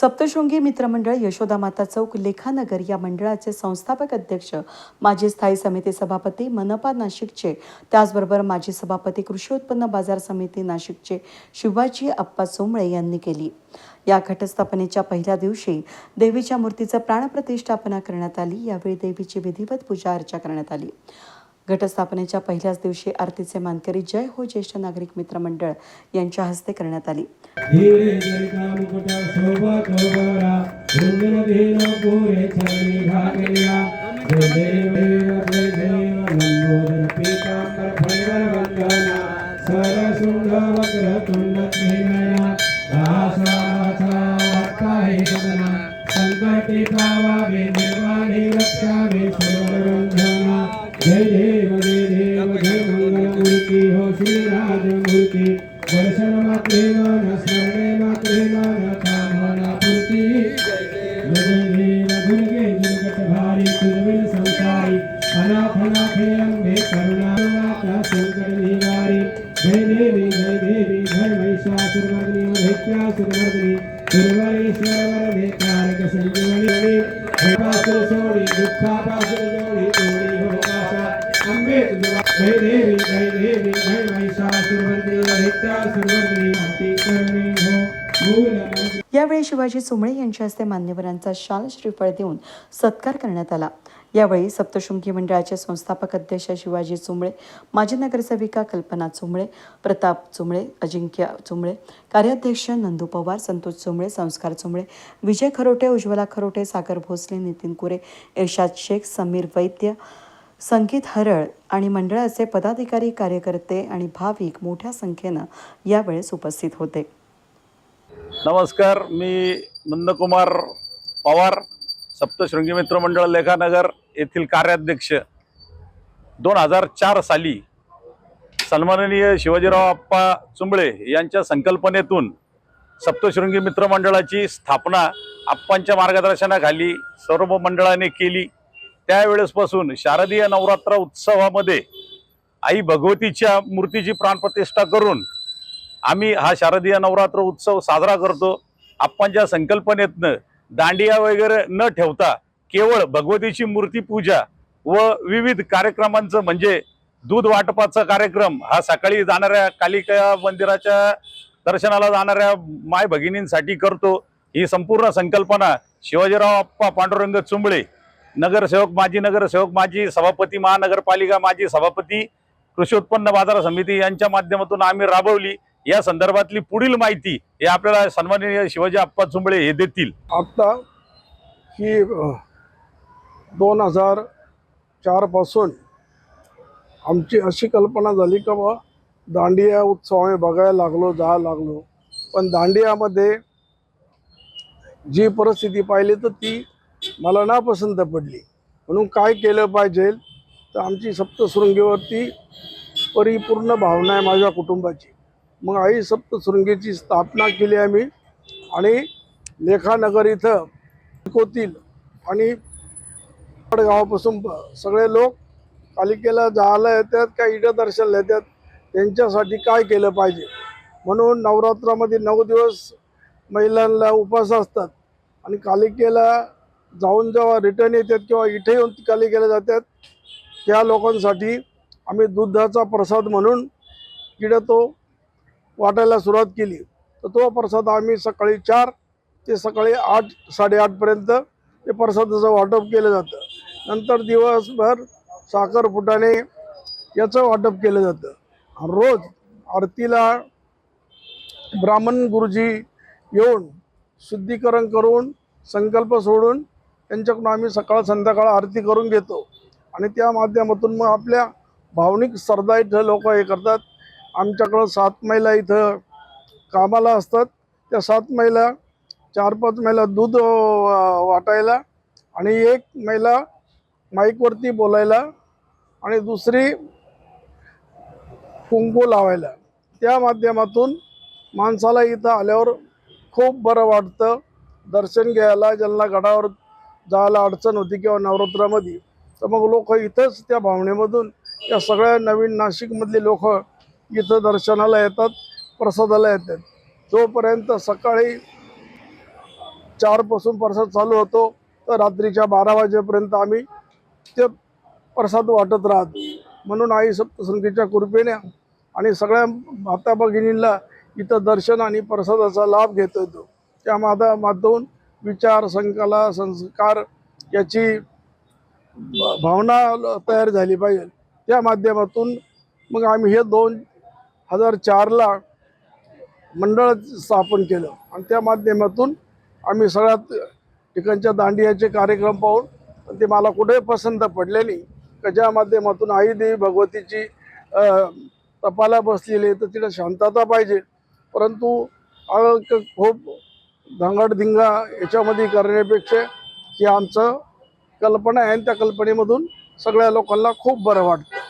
सप्तशृंगी मित्रमंडळ यशोदा माता चौक लेखानगर या मंडळाचे संस्थापक अध्यक्ष माजी स्थायी समिती सभापती मनपा नाशिकचे त्याचबरोबर माजी सभापती कृषी उत्पन्न बाजार समिती नाशिकचे शिवाजी अप्पा सोमळे यांनी केली. या घटस्थापनेच्या पहिल्या दिवशी देवीच्या मूर्तीचं प्राणप्रतिष्ठापना करण्यात आली. यावेळी देवीची विधिवत पूजा अर्चा करण्यात आली. घटस्थापनेच्या पहिल्याच दिवशी आरतीचे मानकरी जय हो ज्येष्ठ नागरिक मित्र मंडळ यांच्या हस्ते करण्यात आली. అనుభూతి దర్శన మాత్రేమ స్మరణే మాత్రేమ కామన పూర్తి. జగనే రఘులకే జగత जय देवी जय देवी जय महिषासुरमर्दिनी दैत्यासुरमर्दिनी माती करणी हो यावेळी शिवाजी सुमळे यांच्या हस्ते मान्यवरांचा शाल श्रीफळ देऊन सत्कार करण्यात आला. यावेळी सप्तशृंगी मंडळाचे संस्थापक अध्यक्ष शिवाजी चुंबळे माजी नगरसेविका कल्पना चुंबळे प्रताप चुंबळे अजिंक्य चुंबळे कार्याध्यक्ष नंदू पवार संतोष चुंबळे संस्कार चुंबळे विजय खरोटे उज्ज्वला खरोटे सागर भोसले नितीन कुरे इर्शाद शेख समीर वैद्य संगीत हरळ आणि मंडळाचे पदाधिकारी कार्यकर्ते आणि भाविक मोठ्या संख्येनं यावेळेस उपस्थित होते. नमस्कार मी नंदकुमार पवार सप्तशृंगी मित्र मंडळ लेखानगर येथील कार्याध्यक्ष. दोन हजार चार साली सन्माननीय शिवाजीराव आप्पा चुंबळे यांच्या संकल्पनेतून सप्तशृंगी मित्र मंडळाची स्थापना आप्पांच्या मार्गदर्शनाखाली सर्व मंडळाने केली. त्यावेळेसपासून शारदीय नवरात्र उत्सवामध्ये आई भगवतीच्या मूर्तीची प्राणप्रतिष्ठा करून आम्ही हा शारदीय नवरात्र उत्सव साजरा करतो. आपणच्या संकल्पनेतनं दांडिया वगैरे न ठेवता केवळ भगवतीची मूर्ती पूजा व विविध कार्यक्रमांचं म्हणजे दूध वाटपाचा कार्यक्रम हा सकाळी जाणाऱ्या कालिका मंदिराच्या दर्शनाला जाणाऱ्या माय भगिनींसाठी करतो. ही संपूर्ण संकल्पना शिवाजीराव आप्पा पांडुरंग चुंबळे नगरसेवक माजी नगरसेवक माजी सभापती महानगरपालिका माजी सभापती कृषी उत्पन्न बाजार समिती यांच्या माध्यमातून आम्ही राबवली. या संदर्भातली पुढील माहिती हे आपल्याला सन्माननीय शिवाजी आप्पा झुंबळे हे देतील. आत्ता ही दोन हजार चारपासून आमची अशी कल्पना झाली का बा दांडिया उत्सव आम्ही बघायला लागलो जायला लागलो. पण दांडियामध्ये जी परिस्थिती पाहिली तर ती मला नापसंत पडली. म्हणून काय केलं पाहिजे? तर आमची सप्तशृंगीवरती परिपूर्ण भावना आहे माझ्या कुटुंबाची. मग आई सप्तशृंगीची स्थापना केली आम्ही आणि लेखानगर इथं शिकवतील आणि गावापासून प- सगळे लोक पालिकेला जायला येतात का इडं येतात त्यांच्यासाठी काय केलं पाहिजे? म्हणून नवरात्रामध्ये नऊ दिवस महिलांना उपवास असतात आणि कालिकेला जाऊन जेव्हा रिटर्न येतात किंवा इथे येऊन कालिकेला जातात त्या लोकांसाठी आम्ही दुधाचा प्रसाद म्हणून किडं तो वाटायला सुरुवात केली. तर तो प्रसाद आम्ही सकाळी चार ते सकाळी आठ साडेआठपर्यंत ते प्रसादाचं वाटप केलं जातं. नंतर दिवसभर साखर फुटाणे याचं वाटप केलं जातं. रोज आरतीला ब्राह्मण गुरुजी येऊन शुद्धीकरण करून संकल्प सोडून त्यांच्याकडून आम्ही सकाळ संध्याकाळ आरती करून घेतो. आणि त्या माध्यमातून मग आपल्या भावनिक श्रद्धा इथं लोक हे करतात. आमच्याकडं सात महिला इथं कामाला असतात. त्या सात महिला चार पाच महिला दूध वाटायला आणि एक महिला माईकवरती बोलायला आणि दुसरी कुंकू लावायला. त्या माध्यमातून माणसाला इथं आल्यावर खूप बरं वाटतं. दर्शन घ्यायला ज्यांना गडावर जायला अडचण होती किंवा नवरात्रामध्ये. तर मग लोक इथंच त्या भावनेमधून या सगळ्या नवीन नाशिकमधले लोक इथं दर्शनाला येतात प्रसादाला येतात. जोपर्यंत सकाळी चारपासून प्रसाद चालू होतो तर रात्रीच्या बारा वाजेपर्यंत आम्ही ते प्रसाद वाटत राहतो. म्हणून आई सप्तसंख्येच्या कृपेने आणि सगळ्या माता भगिनींना इथं दर्शन आणि प्रसादाचा लाभ घेतो येतो त्या माधा माध्यमातून विचार संकला संस्कार याची भावना ल- तयार झाली पाहिजे. त्या माध्यमातून मग आम्ही हे दोन हजार चारला मंडळ स्थापन केलं. आणि त्या माध्यमातून आम्ही सगळ्यात ठिकाणच्या दांडियाचे कार्यक्रम पाहून ते मला कुठेही पसंत पडले नाही. का ज्या माध्यमातून आई देवी भगवतीची तपाला बसलेली आहे तर तिला शांतता पाहिजे. परंतु खूप धांगडधिंगा याच्यामध्ये करण्यापेक्षा ही आमचं कल्पना आहे आणि त्या कल्पनेमधून सगळ्या लोकांना खूप बरं वाटतं.